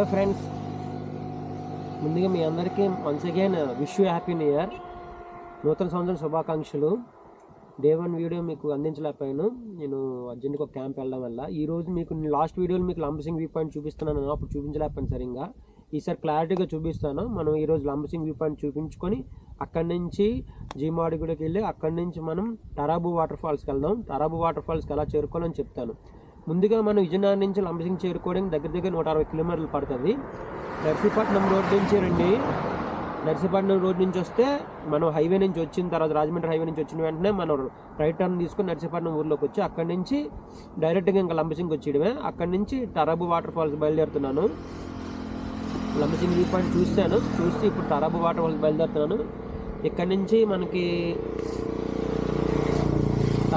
Hello friends. ముందుగా మీ అందరికీ once again wish you happy new year నూతన సంవత్సరం శుభాకాంక్షలు. డే వన్ వీడియో మీకు అందించలేకపోయాను. నేను అర్జెంట్గా ఒక క్యాంప్ వెళ్ళడం వల్ల. ఈరోజు మీకు లాస్ట్ వీడియోలో మీకు లంబసింగ్ వ్యూ పాయింట్ చూపిస్తున్నాను. అప్పుడు చూపించలేకపోయాను సరిగ్గా. ఈసారి క్లారిటీగా చూపిస్తాను. మనం ఈరోజు లంబసింగ్ వ్యూ పాయింట్ చూపించుకొని అక్కడి నుంచి జీమాడిగూడకి వెళ్ళి అక్కడి నుంచి మనం టరాబు వాటర్ ఫాల్స్కి వెళ్దాం. టరాబు వాటర్ ఫాల్స్కి ఎలా చేరుకోవాలని చెప్తాను. ముందుగా మనం విజయనగరం నుంచి లంబసింగ్ చేరుకోవడానికి దగ్గర దగ్గర నూట అరవై కిలోమీటర్లు పడుతుంది. నర్సీపట్నం రోడ్ నుంచి రండి. నర్సీపట్నం రోడ్ నుంచి వస్తే మనం హైవే నుంచి వచ్చిన తర్వాత రాజమండ్రి హైవే నుంచి వచ్చిన వెంటనే మనం రైట్ టర్న్ తీసుకుని నర్సీపట్నం ఊర్లోకి వచ్చి అక్కడి నుంచి డైరెక్ట్గా ఇంకా లంబసింగ్ వచ్చేయడమే. అక్కడి నుంచి టరాబు వాటర్ ఫాల్స్ బయలుదేరుతున్నాను. లంబసింగ్ వ్యూ పాయింట్ చూశాను. చూసి ఇప్పుడు టరాబు వాటర్ ఫాల్స్ బయలుదేరుతున్నాను. ఇక్కడ నుంచి మనకి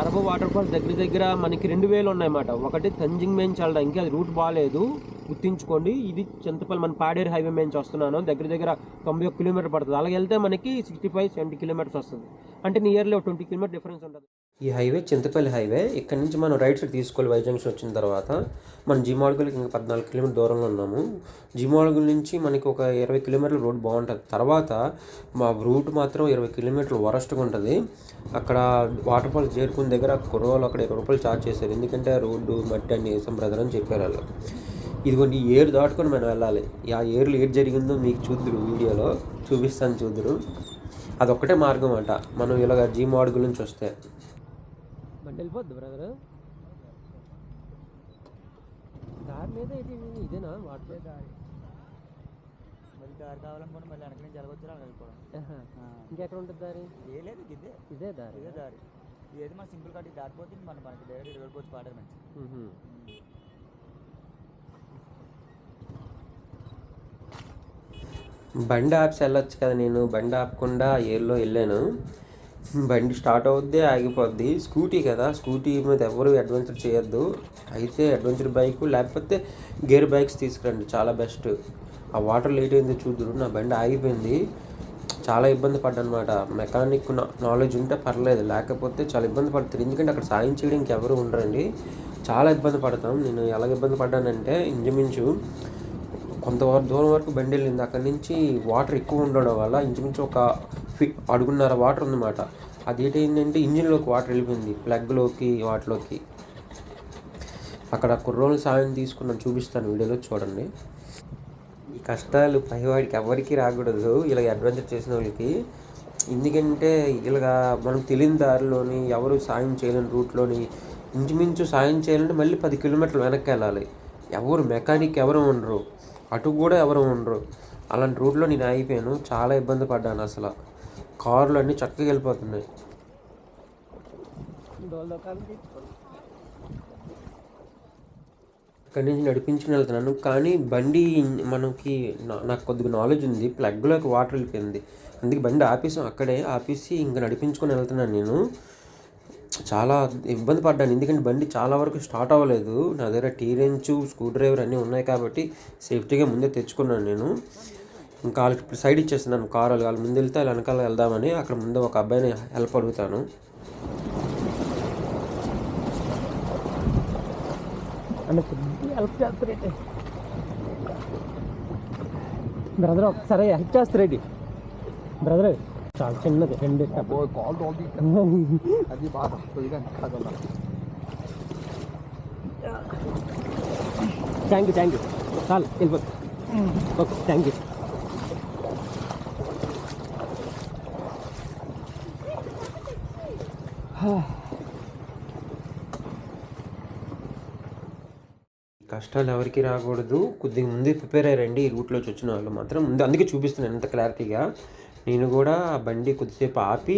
అరబు వాటర్ ఫాల్స్ దగ్గర దగ్గర మనకి రెండు వేలు ఉన్నాయన్నమాట. ఒకటి తంజింగ్ మేంచి చల్లడానికి అది రూట్ బాగాలేదు గుర్తించుకోండి ఇది చింతపల్లి మన పాడేరు హైవే మేంచి వస్తున్నాను. దగ్గర దగ్గర తొంభై ఒక కిలోమీటర్ పడుతుంది. అలాగే వెళ్తే మనకి సిక్స్టీ ఫైవ్ సెవెంటీ కిలోమీటర్స్ వస్తుంది. అంటే నియర్లీ ఒక ట్వంటీ కిలోమీటర్ డిఫరెన్స్ ఉంటుంది. ఈ హైవే చింతపల్లి హైవే. ఇక్కడ నుంచి మనం రైట్ సైడ్ తీసుకోవాలి. వై జంక్షన్ వచ్చిన తర్వాత మనం జీమాడుగులకి ఇంకా పద్నాలుగు కిలోమీటర్ దూరంలో ఉన్నాము. జీమాడుగుల నుంచి మనకి ఒక ఇరవై కిలోమీటర్ల రోడ్ బాగుంటుంది. తర్వాత మా రూట్ మాత్రం ఇరవై కిలోమీటర్లు వరస్ట్గా ఉంటుంది. అక్కడ వాటర్ ఫాల్స్ చేరుకున్న దగ్గర కుర్రోలు అక్కడ ఇరవై రూపాయలు ఛార్జ్ చేశారు. ఎందుకంటే ఆ రోడ్డు మట్టి అని వేసాం బ్రదర్ అని చెప్పారు వాళ్ళు. ఇదిగోండి ఈ ఏరు దాటుకొని మనం వెళ్ళాలి. ఆ ఏరులో ఏది జరిగిందో మీకు చూద్దరు వీడియోలో. చూపిస్తాను చూద్దరు. అదొక్కటే మార్గం అంట. మనం ఇలాగ జీమాడుగుల నుంచి వస్తే. బండి వెళ్ళిపోద్ది బ్రదర్ దారి మీద ఇది ఇదేనా? వాటర్ దారి మరి దారి కావాలనుకోండి మళ్ళీ వెనక నుంచి జరగవచ్చు అలా వెళ్ళిపోవడం. ఇంకెక్కడ ఉంటుంది దారి? ఏ లేదు ఇదే. ఇదే దారి. ఇదే దారి. ఏది మన సింపుల్ కట్టి దాటిపోతే మన మనకి డైరెక్ట్ వెళ్ళిపోవచ్చు పాడేరు మంచి. బండి ఆప్స్ వెళ్ళొచ్చు కదా నేను. బండి ఆపకుండా ఏర్లో వెళ్ళాను. బండి స్టార్ట్ అవుద్ది ఆగిపోద్ది. స్కూటీ కదా స్కూటీ మీద ఎవరు అడ్వెంచర్ చేయొద్దు. అయితే అడ్వెంచర్ బైక్ లేకపోతే గేర్ బైక్స్ తీసుకురండి చాలా బెస్ట్. ఆ వాటర్ లేట్ అయింది చూద్దరు నా బండి ఆగిపోయింది. చాలా ఇబ్బంది పడ్డనమాట. మెకానిక్ నాలెడ్జ్ ఉంటే పర్లేదు లేకపోతే చాలా ఇబ్బంది పడుతుంది. ఎందుకంటే అక్కడ సాయం చేయడానికి ఎవరు ఉండరండి. చాలా ఇబ్బంది పడతాం. నేను ఎలా ఇబ్బంది పడ్డానంటే ఇంచుమించు కొంత దూరం వరకు బండి వెళ్ళింది. అక్కడి నుంచి వాటర్ ఎక్కువ ఉండడం వల్ల ఇంచుమించు ఒక ఫి అడుగున్నర వాటర్ ఉందన్నమాట. అది ఏంటంటే ఇంజిన్లోకి వాటర్ వెళ్ళిపోయింది ప్లగ్లోకి వాటిలోకి. అక్కడ కుర్రోళ్ళ సాయం తీసుకున్నాను చూపిస్తాను వీడియోలో చూడండి. ఈ కష్టాలు పైవాడికి ఎవరికి రాకూడదు ఇలా అడ్వెంచర్ చేసిన వాళ్ళకి. ఎందుకంటే ఇలాగ మనం తెలియని దారిలోని ఎవరు సాయం చేయలేని రూట్లోని ఇంచుమించు సాయం చేయాలంటే మళ్ళీ పది కిలోమీటర్లు వెనక్కి వెళ్ళాలి. ఎవరు మెకానిక్ ఎవరు ఉండరు అటు కూడా ఎవరు ఉండరు. అలాంటి రూట్లో నేను ఆగిపోయాను చాలా ఇబ్బంది పడ్డాను అసలు. కార్లు అన్నీ చక్కగా వెళ్ళిపోతున్నాయి. ఇక్కడి నుంచి నడిపించుకుని వెళ్తున్నాను. కానీ బండి మనకి నా- నాకు కొద్దిగా నాలెడ్జ్ ఉంది. ప్లగ్లోకి వాటర్ వెళ్ళిపోయింది. అందుకే బండి ఆపేసాం అక్కడే ఆపేసి ఇంకా నడిపించుకొని వెళ్తున్నాను నేను. చాలా ఇబ్బంది పడ్డాను. ఎందుకంటే బండి చాలా వరకు స్టార్ట్ అవ్వలేదు. నా దగ్గర టీ రెంచు స్క్రూ డ్రైవర్ అన్నీ ఉన్నాయి కాబట్టి సేఫ్టీగా ముందే తెచ్చుకున్నాను నేను. ఇంకా వాళ్ళకి సైడ్ ఇచ్చేస్తున్నాను. కారు వాళ్ళు వాళ్ళ ముందు వెళ్తే వాళ్ళ వెనకాల వెళ్దామని అక్కడ ముందు ఒక అబ్బాయిని హెల్ప్ అడుగుతాను. హెల్ప్ చేస్తారేంటి? బ్రదర్ ఒకసారి హెల్ప్ చేస్తారేంటి? బ్రదర్ చాలా చిన్నది రెండు అది బాగా థ్యాంక్ యూ థ్యాంక్ యూ చాలు వెళ్ళిపో. ఓకే థ్యాంక్ యూ కష్టాలు ఎవరికి రాకూడదు. కొద్దిగా ముందే ప్రిపేర్ అయ్యారండి ఈ రూట్లోకి వచ్చిన వాళ్ళు మాత్రం ముందు అందుకే చూపిస్తున్నాను ఎంత క్లారిటీగా. నేను కూడా ఆ బండి కొద్దిసేపు ఆపి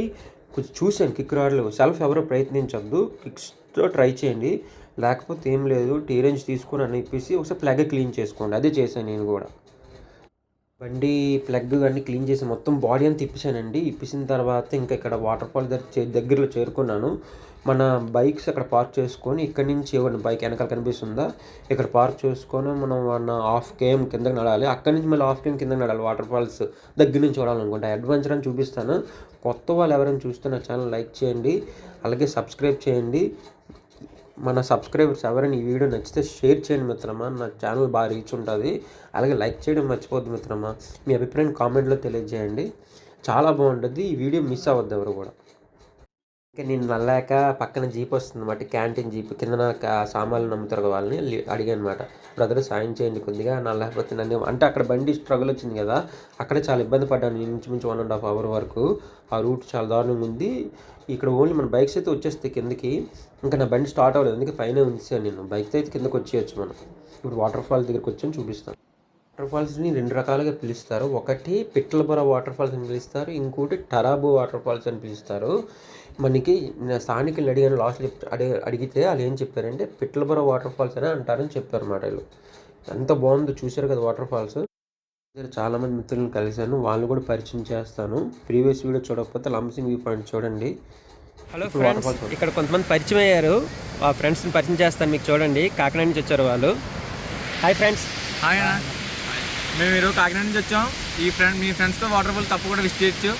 కొంచెం చూశాను కిక్ రాడ్లు. సెల్ఫ్ ఎవరో ప్రయత్నించొద్దు. కిక్స్తో ట్రై చేయండి. లేకపోతే ఏం లేదు. టీ రేంజ్ తీసుకొని అని చెప్పేసి ఒకసారి ప్లగ్ క్లీన్ చేసుకోండి. అదే చేశాను నేను కూడా. బండి ప్లగ్ అన్ని క్లీన్ చేసి మొత్తం బాడీ అంతా ఇప్పించానండి ఇప్పించిన తర్వాత ఇంకా ఇక్కడ వాటర్ ఫాల్ దగ్గర చే- దగ్గరలో చేరుకున్నాను. మన బైక్స్ అక్కడ పార్క్ చేసుకొని ఇక్కడ నుంచి ఇవ్వండి బైక్ వెనకాల కనిపిస్తుందా? ఇక్కడ పార్క్ చేసుకొని మనం మన హాఫ్ కేఎం కిందకి నడాలి. అక్కడి నుంచి మళ్ళీ హాఫ్ కేఎం కిందకి నడాలి వాటర్ ఫాల్స్ దగ్గర నుంచి చూడాలనుకుంటా. అడ్వెంచర్ అని చూపిస్తాను. కొత్త వాళ్ళు ఎవరైనా చూస్తే నా ఛానల్ లైక్ చేయండి. అలాగే సబ్స్క్రైబ్ చేయండి. మన సబ్స్క్రైబర్స్ ఎవరైనా ఈ వీడియో నచ్చితే షేర్ చేయండి మిత్రమా. నా ఛానల్ బాగా రీచ్ ఉంటుంది. అలాగే లైక్ చేయడం మర్చిపోద్దు మిత్రమా. మీ అభిప్రాయం కామెంట్లో తెలియజేయండి. చాలా బాగుంటుంది. ఈ వీడియో మిస్ అవ్వద్దు ఎవరు కూడా. ఇంకా నేను నల్లాక పక్కన జీప్ వస్తుంది అనమాట క్యాంటీన్ జీప్. కింద సామాన్లు నమ్ముతారు వాళ్ళని అడిగాను అనమాట బ్రదర్ సాయం చేయండి కొద్దిగా నా లేకపోతే నన్ను అంటే అక్కడ బండి స్ట్రగుల్ వచ్చింది కదా అక్కడ చాలా ఇబ్బంది పడ్డాను. ఇంచుమించు వన్ అండ్ హాఫ్ అవర్ వరకు ఆ రూట్ చాలా దారుణంగా ఉంది. ఇక్కడ ఓన్లీ మన బైక్స్ అయితే వచ్చేస్తాయి కిందకి. ఇంకా నా బండి స్టార్ట్ అవ్వలేదు అందుకే పైన ఉంచాను నేను. బైక్ అయితే కిందకి వచ్చేయచ్చు మనం. ఇప్పుడు వాటర్ ఫాల్ దగ్గరికి వచ్చి చూపిస్తాను. వాటర్ ఫాల్స్ని రెండు రకాలుగా పిలుస్తారు. ఒకటి పిట్లబొర వాటర్ ఫాల్స్ అని పిలుస్తారు ఇంకోటి టరాబు వాటర్ ఫాల్స్ అని పిలుస్తారు. మనకి నా స్థానికులు అడిగాను లాస్ట్ అడిగి అడిగితే వాళ్ళు ఏం చెప్పారంటే పిట్లబొర వాటర్ ఫాల్స్ అని అంటారని చెప్పారు మాట వీళ్ళు. ఎంత బాగుందో చూశారు కదా వాటర్ ఫాల్స్ దగ్గర చాలా మంది మిత్రులను కలిశాను వాళ్ళు కూడా పరిచయం చేస్తాను. ప్రీవియస్ వీడియో చూడకపోతే లంసింగ్ వ్యూ పాయింట్ చూడండి. హలో ఫ్రెండ్స్ ఇక్కడ కొంతమంది పరిచయం అయ్యారు ఆ ఫ్రెండ్స్ని పరిచయం చేస్తాను మీకు చూడండి. కాకినాడ నుంచి వచ్చారు వాళ్ళు. హాయ్ ఫ్రెండ్స్ హాయ్ అన్న మేము ఈరోజు కాకినాడ నుంచి వచ్చాం. ఈ ఫ్రెండ్ మీ ఫ్రెండ్స్తో వాటర్ ఫాల్ తప్పకుండా విజిట్ చేయొచ్చు.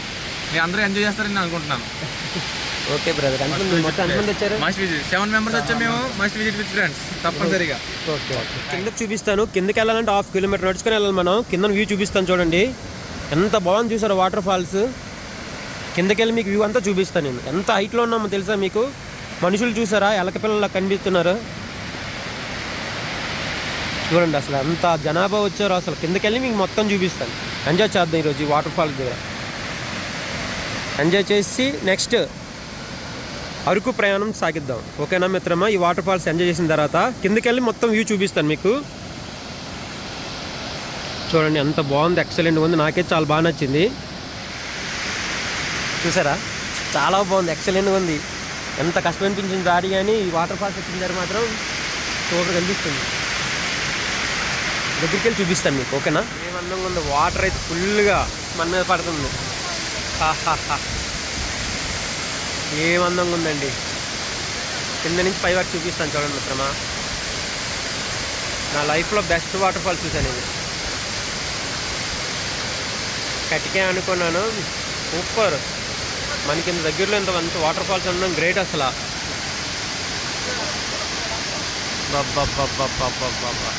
మీరు అందరూ ఎంజాయ్ చేస్తారని నేను అనుకుంటున్నాను. Okay brother. మొత్తం ఎంతమంది వచ్చారు? మస్ట్ విజిట్ సెవెన్ మెంబర్స్ వచ్చాం మేము. మస్ట్ విజిట్ విత్ ఫ్రెండ్స్ తప్పనిసరిగా. Okay okay. కిందకి చూపిస్తాను. కిందకి వెళ్ళాలంటే హాఫ్ కిలోమీటర్ నడుచుకొని వెళ్ళాలి మనం. కింద వ్యూ చూపిస్తాను చూడండి. ఎంత బాగుంది చూసారు వాటర్ ఫాల్స్ కిందకి వెళ్ళి మీకు వ్యూ అంతా చూపిస్తాను నేను. ఎంత హైట్లో ఉన్నామో తెలుసా మీకు? మనుషులు చూసారా? ఎలక పిల్లలా కనిపిస్తున్నారు. చూడండి అసలు అంత జనాభా వచ్చారో అసలు. కిందకి వెళ్ళి మీకు మొత్తం చూపిస్తాను. ఎంజాయ్ చేద్దాం ఈరోజు వాటర్ ఫాల్స్ దగ్గర. ఎంజాయ్ చేసి నెక్స్ట్ అరకు ప్రయాణం సాగిద్దాం. ఓకేనా మిత్రమా? ఈ వాటర్ ఫాల్స్ ఎంజాయ్ చేసిన తర్వాత కిందకి వెళ్ళి మొత్తం వ్యూ చూపిస్తాను మీకు. చూడండి ఎంత బాగుంది ఎక్సలెంట్ ఉంది. నాకైతే చాలా బాగా నచ్చింది. చూసారా? చాలా బాగుంది ఎక్సలెంట్గా ఉంది. ఎంత కష్టం అనిపించింది దాడి కానీ ఈ వాటర్ ఫాల్స్ వచ్చిన తర్వాత మాత్రం సూపర్ కనిపిస్తుంది. దగ్గరికి వెళ్ళి చూపిస్తాను మీకు ఓకేనా? ఏం అందంగా ఉంది వాటర్ అయితే ఫుల్గా మన మీద పడుతుంది. ఏం అందంగా ఉందండి? కింద నుంచి పై వరకు చూపిస్తాను చూడండి మిత్రమా. నా లైఫ్లో బెస్ట్ వాటర్ ఫాల్స్ చూసాను ఇది. కటికే అనుకున్నాను. సూపర్. మనకి ఇంత దగ్గరలో ఇంత మంచి వాటర్ ఫాల్స్ ఉండడం గ్రేట్ అసలు. బాబా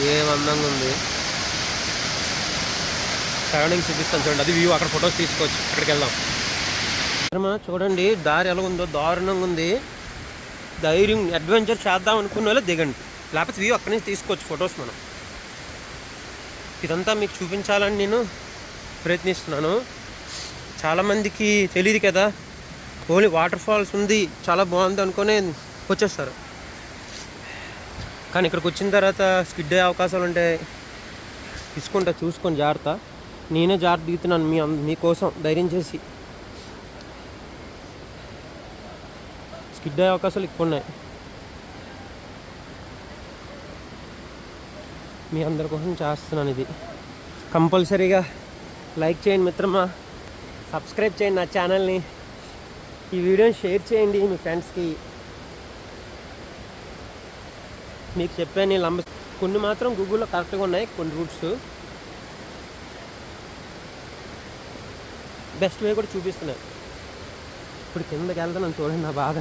ఏం అందంగా ఉంది. సరౌండింగ్ చూపిస్తాను చూడండి. అది వ్యూ అక్కడ ఫొటోస్ తీసుకోవచ్చు. అక్కడికి వెళ్దాం. చూడండి దారి ఎలా ఉందో దారుణంగా ఉంది. ధైర్యం అడ్వెంచర్ చేద్దాం అనుకున్న వాళ్ళు దిగండి. లేకపోతే వ్యూ అక్కడి నుంచి తీసుకోవచ్చు ఫొటోస్ మనం. ఇదంతా మీకు చూపించాలని నేను ప్రయత్నిస్తున్నాను. చాలామందికి తెలియదు కదా ఓన్లీ వాటర్ ఫాల్స్ ఉంది చాలా బాగుంది అనుకునే వచ్చేస్తారు. కానీ ఇక్కడికి వచ్చిన తర్వాత స్కిడ్ అయ్యే అవకాశాలు ఉంటాయి తీసుకుంటా చూసుకొని జాగ్రత్త. నేనే జాగ్రత్త దిగుతున్నాను మీ మీకోసం ధైర్యం చేసి. స్కిడ్ అయ్యే అవకాశాలు ఎక్కువ ఉన్నాయి. మీ అందరి కోసం చేస్తున్నాను ఇది. కంపల్సరీగా లైక్ చేయండి మిత్రమా. సబ్స్క్రైబ్ చేయండి నా ఛానల్ని. ఈ వీడియోని షేర్ చేయండి మీ ఫ్రెండ్స్కి. మీకు చెప్పాను లంబ కొన్ని మాత్రం గూగుల్లో కరెక్ట్గా ఉన్నాయి కొన్ని రూట్స్. బెస్ట్ వే కూడా చూపిస్తున్నాయి ఇప్పుడు కిందకి వెళ్తాను చూడండి నా బాధ.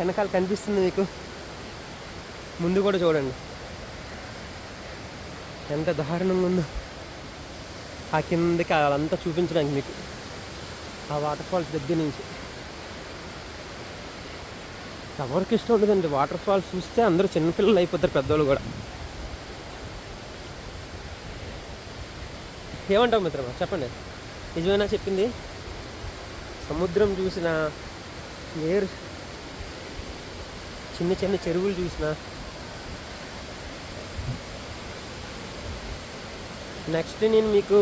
వెనకాల కనిపిస్తుంది మీకు. ముందు కూడా చూడండి. ఎంత దారుణంగా ఉందో. ఆ కిందకి అదంతా చూపించడానికి మీకు. ఆ వాటర్ ఫాల్స్ దగ్గర నుంచి. ఎవరికి ఇష్టం ఉండదండి. వాటర్ ఫాల్స్ చూస్తే అందరూ చిన్నపిల్లలు అయిపోతారు పెద్దోళ్ళు కూడా. ఏమంటావు మిత్రమా? చెప్పండి. నిజమేనా చెప్పింది? సముద్రం చూసిన ఏరు చిన్న చిన్న చెరువులు చూసిన. నెక్స్ట్ నేను మీకు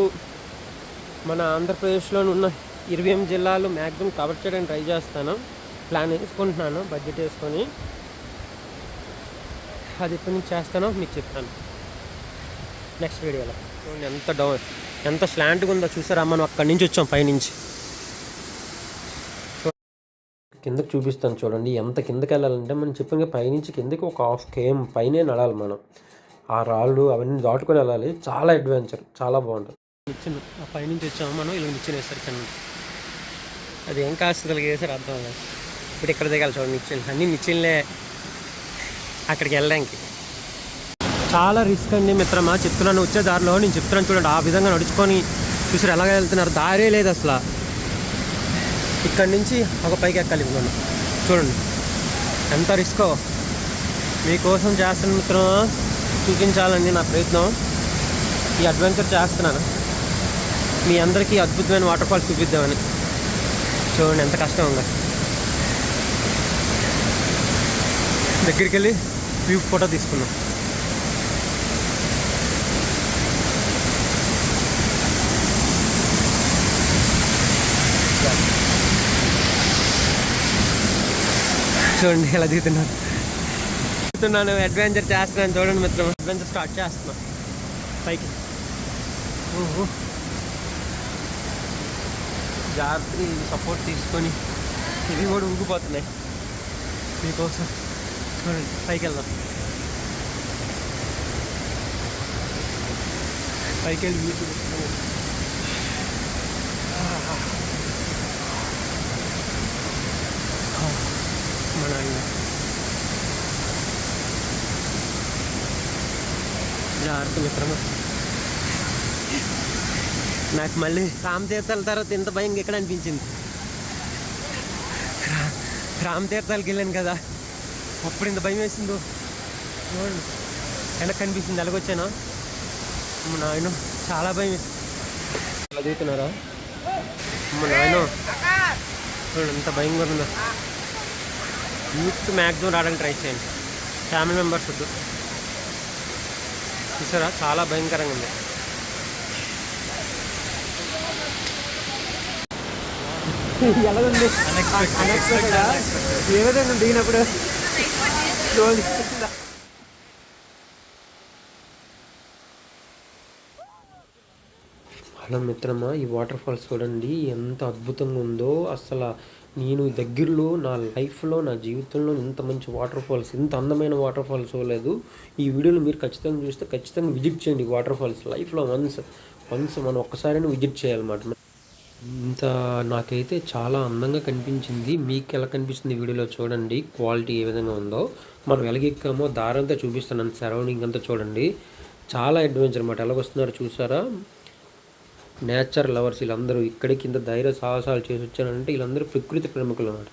మన ఆంధ్రప్రదేశ్లో ఉన్న ఇరవై ఎనిమిది జిల్లాలు మ్యాక్సిమం కవర్ చేయడానికి ట్రై చేస్తాను. ప్లాన్ వేసుకుంటున్నాను బడ్జెట్ వేసుకొని. అది ఎప్పటి నుంచి చేస్తానో మీకు చెప్తాను. నెక్స్ట్ వీడియోలో ఎంత డౌన్ ఎంత స్లాంట్గా ఉందో చూసారా మనం అక్కడి నుంచి వచ్చాం పైనుంచి. కిందకి చూపిస్తాను చూడండి. ఎంత కిందకి వెళ్ళాలంటే మనం చెప్పిన పైనుంచి కిందకి ఒక హాఫ్ కేఎం పైనే నడాలి మనం. ఆ రాళ్ళు అవన్నీ దాటుకొని వెళ్ళాలి. చాలా అడ్వెంచర్ చాలా బాగుంటుంది. నిచ్చిన ఆ పైనుంచి వచ్చాము మనం ఇలా నిచ్చిన వేస్తారు చిన్న అది ఏం కాస్తుంది కలిగి అర్థం కాదు ఇప్పుడు ఇక్కడ దిగాలి చూడండి నిచ్చిన అన్ని నిచ్చెన్లే అక్కడికి వెళ్ళడానికి. చాలా రిస్క్ అండి మిత్రమా చెప్తున్నాను వచ్చే దారిలో నేను చెప్తున్నాను చూడండి ఆ విధంగా నడుచుకొని చూసారు ఎలాగ వెళ్తున్నారు దారే లేదు అసలు. ఇక్కడి నుంచి ఒక పైకి ఎక్కాలి మనం. చూడండి. ఎంత రిస్కో మీకోసం చేస్తున్న మిత్రం చూపించాలని నా ప్రయత్నం. ఈ అడ్వెంచర్ చేస్తున్నాను. మీ అందరికీ అద్భుతమైన వాటర్ ఫాల్స్ చూపిద్దామని. చూడండి ఎంత కష్టం ఉందో. దగ్గరికి వెళ్ళి వ్యూ ఫోటో తీసుకున్నాం చూడండి ఎలా దిగుతున్నాను దిగుతున్నాను అడ్వెంచర్ చేస్తున్నాను చూడండి మిత్రం. అడ్వెంచర్ స్టార్ట్ చేస్తున్నాను పైకి. జాగ్రత్త సపోర్ట్ తీసుకొని ఇవి కూడా ఊగిపోతున్నాయి మీకోసం. చూడండి పైకి వెళ్దాం. పైకి వెళ్ళి వ్యూ చూపిస్తున్నాను మన జాగ్రత్త మిత్రమా. నాకు మళ్ళీ రామతీర్థాల తర్వాత ఇంత భయం ఎక్కడ అనిపించింది? రా- రామతీర్థాలకు వెళ్ళాను కదా. అప్పుడు ఇంత భయం వేసిందో? చూడండి. వెనక్కి కనిపిస్తుంది ఎలాగొచ్చానా? అమ్మ నాయన చాలా భయం వేసింది. చదువుతున్నారా దిగుతున్నారా? నాయన. చూడండి ఎంత భయంగా ఉందో. యూత్ మ్యాక్సిమం రావడానికి ట్రై చేయండి. ఫ్యామిలీ మెంబర్స్ వద్దు. చూసారా? చాలా భయంకరంగా ఉంది. ఎలా ఉంది ఏ విధంగా దిగినప్పుడు హలో మిత్రమా ఈ వాటర్ ఫాల్స్ చూడండి ఎంత అద్భుతంగా ఉందో. అసలు నేను దగ్గరలో నా లైఫ్లో నా జీవితంలో ఇంత మంచి వాటర్ ఫాల్స్ ఇంత అందమైన వాటర్ ఫాల్స్ చూడలేదు ఈ వీడియోలో మీరు ఖచ్చితంగా చూస్తే ఖచ్చితంగా విజిట్ చేయండి వాటర్ ఫాల్స్ లైఫ్లో వన్స్ వన్స్ మనం ఒక్కసారైనా విజిట్ చేయాలన్నమాట. ఇంత నాకైతే చాలా అందంగా కనిపించింది. మీకు ఎలా కనిపిస్తుంది ఈ వీడియోలో చూడండి. క్వాలిటీ ఏ విధంగా ఉందో. మనం ఎలాగెక్కామో దారంతా చూపిస్తున్నాను సరౌండింగ్ అంతా చూడండి. చాలా అడ్వెంచర్ అనమాట ఎలాగొస్తున్నారో చూసారా? నేచర్ లవర్స్ వీళ్ళందరూ ఇక్కడికి కింద ధైర్య సాహసాలు చేసి వచ్చారంటే వీళ్ళందరూ ప్రకృతి ప్రేమికులు అన్నమాట.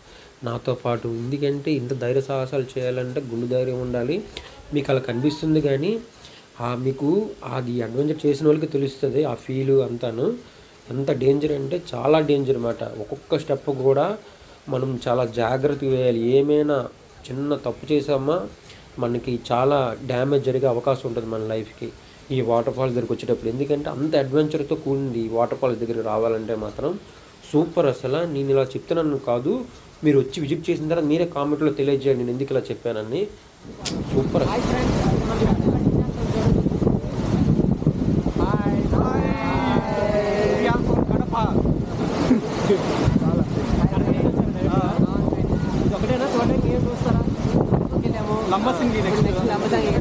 నాతో పాటు ఎందుకంటే ఇంత ధైర్య సాహసాలు చేయాలంటే గుండె ధైర్యం ఉండాలి. మీకు అలా కనిపిస్తుంది కానీ ఆ మీకు అది అడ్వెంచర్ చేసిన వాళ్ళకి తెలుస్తుంది ఆ ఫీలు అంతాను. ఎంత డేంజర్ అంటే చాలా డేంజర్ అన్నమాట. ఒక్కొక్క స్టెప్ కూడా మనం చాలా జాగ్రత్తగా వేయాలి. ఏమైనా చిన్న తప్పు చేసామా మనకి చాలా డ్యామేజ్ జరిగే అవకాశం ఉంటుంది మన లైఫ్కి. ఈ వాటర్ ఫాల్స్ దగ్గరికి వచ్చేటప్పుడు. ఎందుకంటే అంత అడ్వెంచర్తో కూడింది ఈ వాటర్ ఫాల్స్ దగ్గరికి రావాలంటే మాత్రం సూపర్ అసలు. నేను ఇలా చెప్తున్నాను కాదు. మీరు వచ్చి విజిట్ చేసిన తర్వాత మీరే కామెంట్లో తెలియజేయండి. నేను ఎందుకు ఇలా చెప్పానని. సూపర్ అసలు. ఒకటేనా? చూడడానికి ఏం చూస్తారా? లంబసింగి నెక్స్ట్ మనజంగి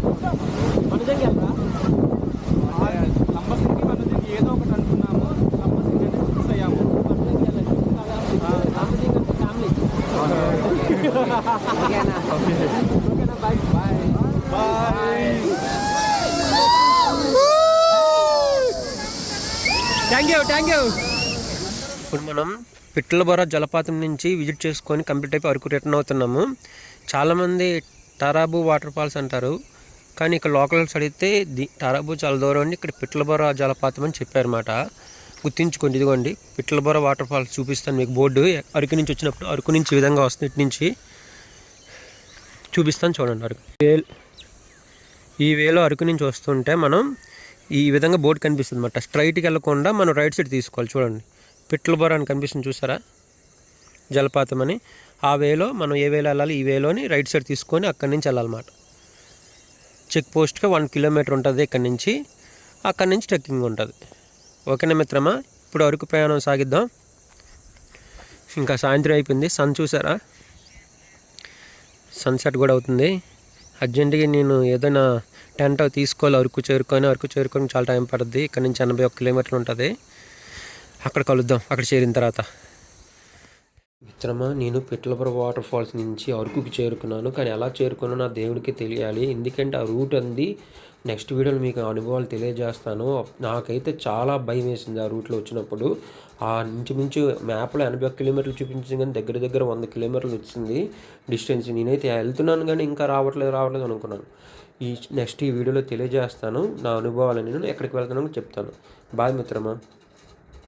వెళ్తా లంబసింగి మనసింగి ఏదో ఒకటి అనుకున్నాము లంబసింగి అనేది ఫిక్స్ అయ్యాము థ్యాంక్ యూ ఇప్పుడు మనం పిట్లబొర జలపాతం నుంచి విజిట్ చేసుకొని కంప్లీట్ అయిపోయి అరకు రిటర్న్ అవుతున్నాము. చాలామంది తారాబు వాటర్ ఫాల్స్ అంటారు. కానీ ఇక్కడ లోకల్స్ అడిగితే ది తారాబు చాలా దూరం అండి. ఇక్కడ పిట్లబొర జలపాతం అని చెప్పారన్నమాట. గుర్తించుకోండి ఇదిగోండి. పిట్లబొర వాటర్ ఫాల్స్ చూపిస్తాను మీకు బోర్డు. అరకు నుంచి వచ్చినప్పుడు అరకు నుంచి ఈ విధంగా వస్తుంది. ఇటు నుంచి చూపిస్తాను చూడండి అరకు. వేల్ ఈ వేలో అరకు నుంచి వస్తుంటే మనం ఈ విధంగా బోర్డు కనిపిస్తుంది అనమాట స్ట్రైట్కి వెళ్ళకుండా మనం రైట్ సైడ్ తీసుకోవాలి. చూడండి. పిట్లబొర అని కనిపిస్తుంది చూసారా? జలపాతం అని. ఆ వేలో మనం ఏ వేలో వెళ్ళాలి? ఈ వేలోని రైట్ సైడ్ తీసుకొని అక్కడి నుంచి వెళ్ళాలన్నమాట. చెక్ పోస్ట్గా వన్ కిలోమీటర్ ఉంటుంది ఇక్కడి నుంచి. అక్కడి నుంచి ట్రెక్కింగ్ ఉంటుంది. ఓకేనా మిత్రమా? ఇప్పుడు అరకు ప్రయాణం సాగిద్దాం. ఇంకా సాయంత్రం అయిపోయింది. సన్ చూసారా? సన్సెట్ కూడా అవుతుంది. అర్జెంటుగా నేను ఏదైనా టెంట్ అవి తీసుకోవాలి అరకు చేరుకొని అరకు చేరుకొని చాలా టైం పడుతుంది ఇక్కడ నుంచి ఎనభై ఒక్క కిలోమీటర్లు ఉంటుంది. అక్కడ కలుద్దాం అక్కడ చేరిన తర్వాత. మిత్రమా నేను పిట్లపుర వాటర్ ఫాల్స్ నుంచి అరకుకి చేరుకున్నాను. కానీ ఎలా చేరుకున్నా నా దేవుడికి తెలియాలి. ఎందుకంటే ఆ రూట్ అంది. నెక్స్ట్ వీడియోలో మీకు ఆ అనుభవాలు తెలియజేస్తాను. నాకైతే చాలా భయం వేసింది ఆ రూట్లో వచ్చినప్పుడు. ఆ ఇంచుమించు మ్యాప్లో ఎనభై ఒక్క కిలోమీటర్లు చూపించింది కానీ దగ్గర దగ్గర వంద కిలోమీటర్లు వచ్చింది డిస్టెన్స్. నేనైతే వెళ్తున్నాను కానీ ఇంకా రావట్లేదు రావట్లేదు అనుకున్నాను. ఈ నెక్స్ట్ ఈ వీడియోలో తెలియజేస్తాను నా అనుభవాలు నేను ఎక్కడికి వెళ్తానో చెప్తాను. బాయ్ మిత్రమా.